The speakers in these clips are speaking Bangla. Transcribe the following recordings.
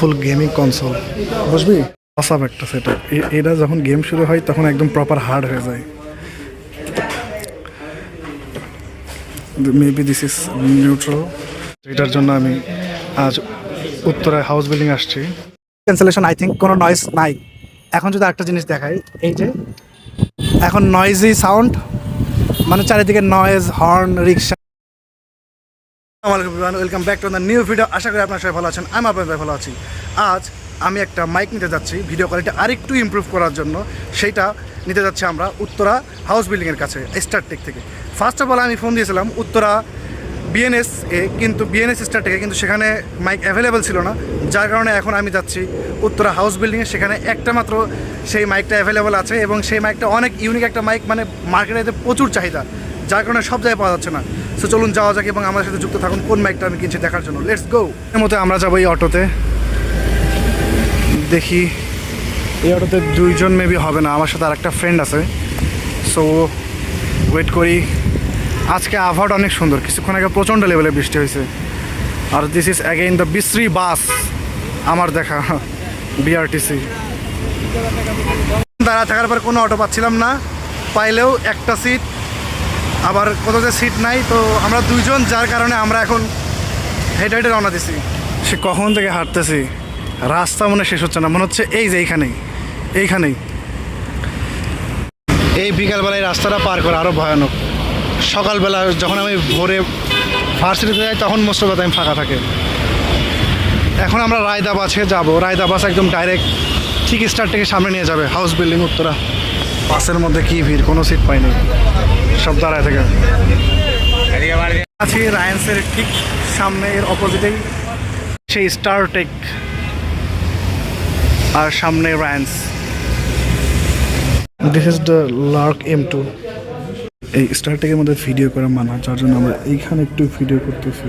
ফুল গেমিং কনসোল বুঝবি? অসাব একটা সেট এটা যখন গেম শুরু হয়, তখন একদম প্রপার হার্ড হয়ে যায়। মেবি দিস ইজ নিউট্রাল এটার জন্য আমি আজ উত্তরায় হাউস বিল্ডিং আসছি। ক্যান্সেলেশন আই থিঙ্ক কোনো নয়েজ নাই। এখন যদি একটা জিনিস দেখাই, এই যে, এখন নয়েজি সাউন্ড মানে চারিদিকে noise horn rickshaw welcome back to the new video আশা করি আপনার সবাই ভালো আছেন আমি আপনার ভালো আছি। আজ আমি একটা মাইক নিতে যাচ্ছি ভিডিও কোয়ালিটি আরেকটু ইমপ্রুভ করার জন্য। সেইটা নিতে যাচ্ছি আমরা উত্তরা হাউস বিল্ডিংয়ের কাছে স্টার টেক থেকে। ফার্স্ট অফ অল আমি ফোন দিয়েছিলাম উত্তরা বিএনএস এ কিন্তু বিএনএস স্টার টেকে কিন্তু সেখানে মাইক অ্যাভেলেবেল ছিল না। যার কারণে এখন আমি যাচ্ছি উত্তরা হাউস বিল্ডিংয়ে সেখানে একটা মাত্র সেই মাইকটা অ্যাভেলেবেল আছে এবং সেই মাইকটা অনেক ইউনিক একটা মাইক মানে মার্কেটে প্রচুর চাহিদা। যার কারণে সব জায়গায় পাওয়া যাচ্ছে না। সো চলুন যাওয়া যাক এবং আমার সাথে যুক্ত থাকুন কোন মাইকটা আমি কিনছি দেখার জন্য। লেটস গো এর মধ্যে আমরা যাব এই অটোতে। দেখি। এই অটোতে দুইজন মেবি হবে না, আমার সাথে আর একটা ফ্রেন্ড আছে। সো ওয়েট করি। আজকে আবহাওয়াটা অনেক সুন্দর। কিছুক্ষণ আগে প্রচণ্ড লেভেলে বৃষ্টি হয়েছে। আর দিস ইজ অ্যাগেইন দ্য বিশ্রী বাস, আমার দেখা বিআরটিসি দাঁড়া, থাকার পর কোনো অটো পাচ্ছিলাম না। পাইলেও একটা সিট আবার কোথাও সিট নাই তো আমরা দুইজন যার কারণে আমরা এখন হেঁটে হেঁটে রওনা দিছি। সে কখন থেকে হাঁটতেছি? রাস্তা মনে শেষ হচ্ছে না মনে হচ্ছে এই যে এইখানেই এইখানেই। এই বিকালবেলায় রাস্তাটা পার করা আরও ভয়ানক। সকালবেলা যখন আমি ভোরে ভার্সিটিতে যাই তখন মোস্ট অফ টাইম ফাঁকা থাকে। এখন আমরা রায়দা বাসে যাব। রায়দা বাস একদম ডাইরেক্ট ঠিক স্টার থেকে সামনে নিয়ে যাবে হাউস বিল্ডিং উত্তরা। বাসের মধ্যে কি ভিড়? কোনো সিট পাইনি। সব দাঁড়ায় থেকে। আছি রায়ান্সের ঠিক সামনে এর অপোজিটেই সেই স্টার টেক আর সামনে Ryans this is the Lark M two এই স্টার টেকের মধ্যে ভিডিও করা মানা, যার জন্য আমরা এইখানে একটু ভিডিও করতেছি।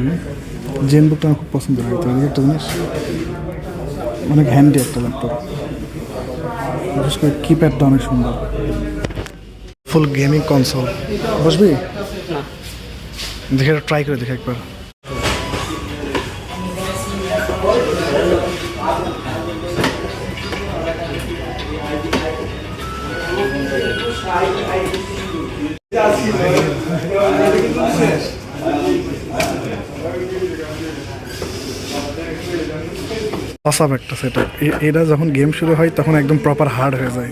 জেন বুকটা আমার খুব পছন্দ লাগে তো এই একটা জিনিস অনেক হ্যান্ডি একটা ল্যাপটপ বিশেষ করে কিপ্যাডটা অনেক সুন্দর। ফুল গেমিং কনসোল বুঝবি দেখে ট্রাই করে দেখে একবার। অসাব একটা সেট এটা যখন গেম শুরু হয়, তখন একদম প্রপার হার্ড হয়ে যায়।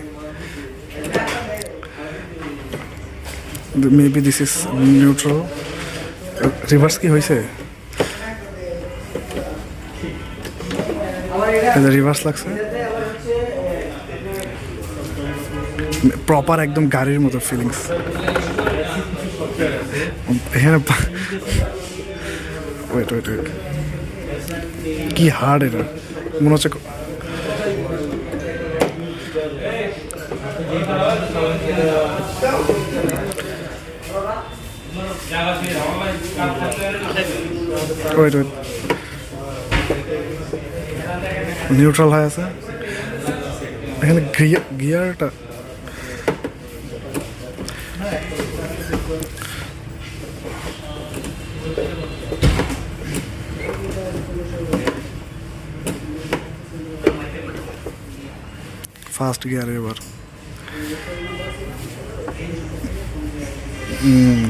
Maybe this is neutral reverse কি হয়েছে রিভার্স লাগছে। প্রপার একদম গাড়ির মতো ফিলিংস কি হার্ড এটা? মনে হচ্ছে ওয়েট ওয়েট নিউট্রাল হয়ে আছে? এখানে গিয়ার গিয়ারটা ফার্স্ট গিয়ারে এবার।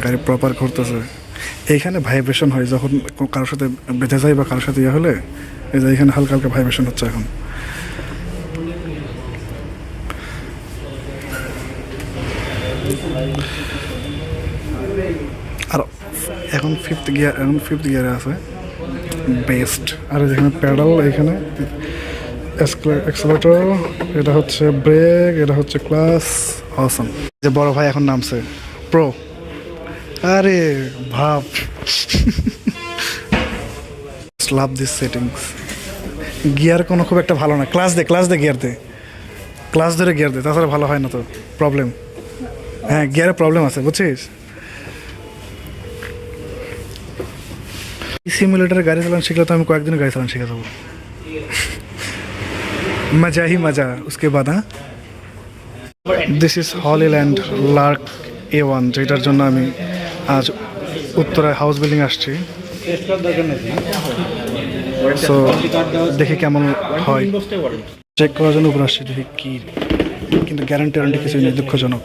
গাড়ি প্রপার ঘুরতেছে। এইখানে ভাইব্রেশন হয়, যখন কারোর সাথে বেঁধে যায় বা কারোর সাথে ইয়ে হলে, এই যে এখানে হালকা হালকা ভাইব্রেশন হচ্ছে এখন। আর এখন ফিফথ গিয়ার এখন ফিফথ গিয়ারে আছে। বেস্ট আর যেখানে প্যাডাল এখানে এক্সেলেটর এটা হচ্ছে ব্রেক এটা হচ্ছে ক্লাস অসম যে বড় ভাই এখন নামছে প্রো আরে ভাব। লাভ দিস সেটিংস গিয়ার কোনো খুব একটা ভালো না। ক্লাস দে ক্লাস দে গিয়ার দে। ক্লাস ধরে গিয়ার দে, তাছাড়া ভালো হয় না তো। প্রবলেম হ্যাঁ গিয়ারে প্রবলেম আছে, বুঝছিস? সিমুলেটারে গাড়ি চালানো শিখলে তো আমি কয়েকদিন গাড়ি চালানো শিখে যাব। मजा ही मजा उसके बाद हाँ this is Hollyland Lark A one যেটার জন্য আমি আজ উত্তরায় হাউস বিল্ডিং আসছি সো দেখি কেমন হয় চেক করার জন্য উপরে আসছি দেখি কি কিন্তু গ্যারান্টি ওয়ারেন্টি কিছু নেই দুঃখজনক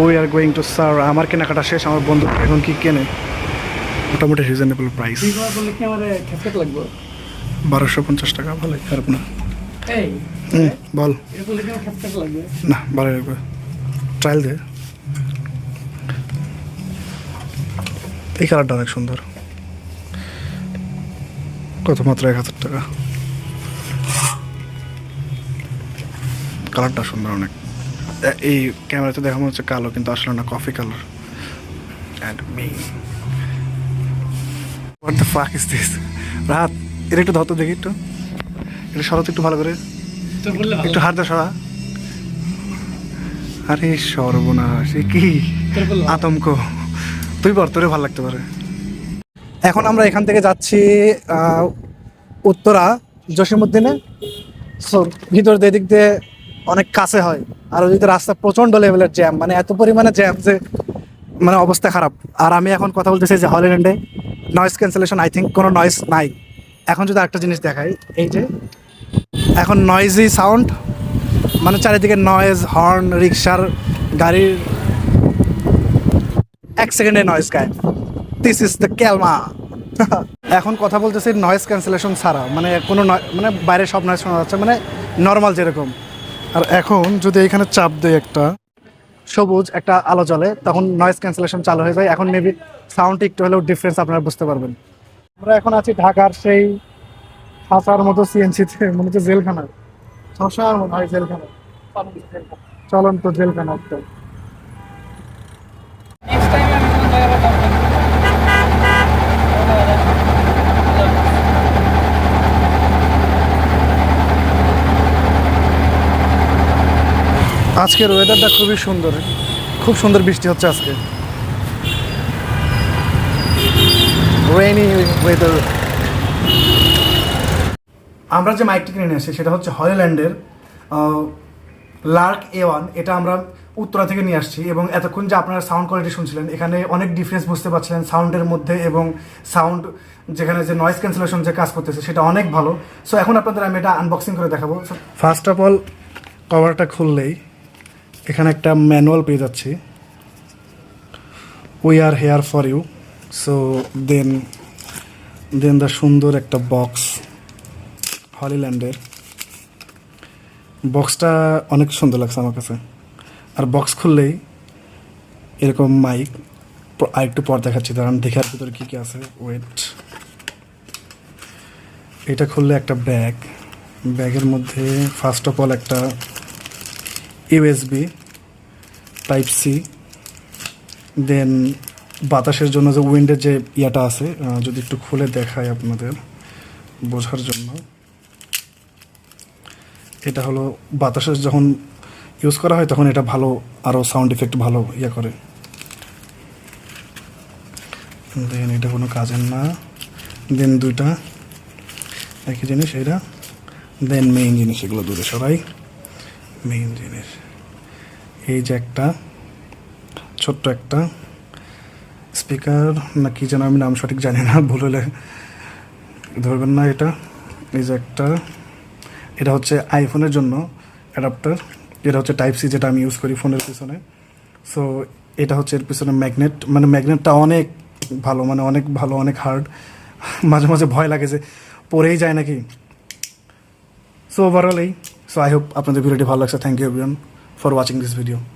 we are going to sir আমার কেনাকাটা শেষ আমার বন্ধু এখন কি কেনে মোটামুটি রিজনেবল প্রাইস বারোশো পঞ্চাশ টাকা ভালো খারাপ না হুম বল। না ভালো লাগবে ট্রায়াল দে। এই কালারটা অনেক সুন্দর। কত মাত্র এক হাজার টাকা? কালারটা সুন্দর অনেক। এই ক্যামেরাতে দেখা মনে হচ্ছে কালো কিন্তু আসলে না coffee colour and me what the fuck is this রাত এটা একটু ধরতো দেখি একটু। এটা সরাতে একটু ভালো করে। একটু হাত দা সরা। আরে সর্বনাশ কি? আতঙ্ক। তুই বল তোরে ভালো লাগতে পারে। এখন আমরা এখান থেকে যাচ্ছি উত্তরা জসিমুদ্দিনে সো ভিতর দিয়ে দিক দিয়ে অনেক কাছে হয়। আর ওদিকে রাস্তা প্রচণ্ড লেভেলের জ্যাম মানে এত পরিমাণে জ্যাম যে মানে অবস্থা খারাপ। আর আমি এখন কথা বলতেছি যে হলিল্যান্ডে নয়েজ ক্যান্সেলেশন আই থিঙ্ক কোনো নয়েজ নাই। এখন যদি একটা জিনিস দেখাই এই যে এখন নয়েজি সাউন্ড মানে চারিদিকে নয়েজ হর্ন রিক্সার গাড়ির এক সেকেন্ডে নয়েজ গায়। দিস ইজ দ্য ক্যালমা এখন কথা বলতেছি নয়েজ ক্যান্সেলেশন ছাড়া। মানে কোনো মানে বাইরে সব নয়েজ শোনা যাচ্ছে মানে নর্মাল যেরকম। আর এখন যদি এখানে চাপ দেয় একটা, সবুজ একটা আলো জ্বলে, তখন নয়েজ ক্যান্সেলেশন চালু হয়ে যায়। এখন মেবি সাউন্ড একটু হলেও ডিফারেন্স আপনারা বুঝতে পারবেন। আমরা এখন আছি ঢাকার সেই ফাঁসার মতো সিএনসিতে মনে হচ্ছে জেলখানা। শশার মনে হয় জেলখানা। চলন্ত জেলখানা একটা। আজকের ওয়েদারটা খুবই সুন্দর। খুব সুন্দর বৃষ্টি হচ্ছে আজকে। রেইনি ওয়েদার আমরা যে মাইকটি কিনে নিয়ে সেটা হচ্ছে হলিল্যান্ডের লার্ক এ ওয়ান এটা আমরা উত্তরা থেকে নিয়ে আসছি এবং এতক্ষণ যে আপনারা সাউন্ড কোয়ালিটি শুনছিলেন, এখানে অনেক ডিফারেন্স বুঝতে পারছিলেন সাউন্ডের মধ্যে এবং সাউন্ড যেখানে যে নয়েজ ক্যান্সেলেশন যে কাজ করতেছে, সেটা অনেক ভালো। সো এখন আপনাদের আমি এটা আনবক্সিং করে দেখাবো। ফার্স্ট অফ অল কভারটা খুললেই এখানে একটা ম্যানুয়াল পেয়ে যাচ্ছি। We are here for you so then then the সুন্দর একটা বক্স হলিল্যান্ডের। বক্সটা অনেক সুন্দর লাগছে আমার কাছে। আর বক্স খুললেই এরকম মাইক আর একটু পর দেখাচ্ছি। দাঁড়ান দেখার ভিতরে কী কী আছে। ওয়েট এটা খুললে একটা ব্যাগ ব্যাগের মধ্যে ফার্স্ট অফ অল একটা ইউএসবি টাইপ সি দেন বাতাসের জন্য যে উইন্ডের যে ইয়াটা আছে যদি একটু খুলে দেখায় আপনাদের বোঝার জন্য। এটা হলো বাতাসের যখন ইউজ করা হয়, তখন এটা ভালো আরও সাউন্ড ইফেক্ট ভালো ইয়ে করে। দেন এটা কোনো কাজের না। দেন দুইটা। একই জিনিস এটা দেন মেইন জিনিস, এগুলো দূরে সরাই। মেইন জিনিস। এই যে একটা, ছোট্ট একটা স্পিকার না কি যেন আমি নাম সঠিক জানি না, ভুল হলে ধরবেন না এটা। এই যে একটা। এটা হচ্ছে আইফোনের জন্য অ্যাডাপ্টার এটা হচ্ছে টাইপ সি যেটা আমি ইউজ করি ফোনের পিছনে। সো এটা হচ্ছে এর পিছনে ম্যাগনেট মানে ম্যাগনেটটা অনেক ভালো মানে অনেক ভালো, অনেক হার্ড মাঝে মাঝে ভয় লাগে যে পরেই যায় নাকি। সো ওভারঅল এই। সো আই হোপ আপনাদের ভিডিওটি ভালো লাগছে। Thank you everyone for watching this video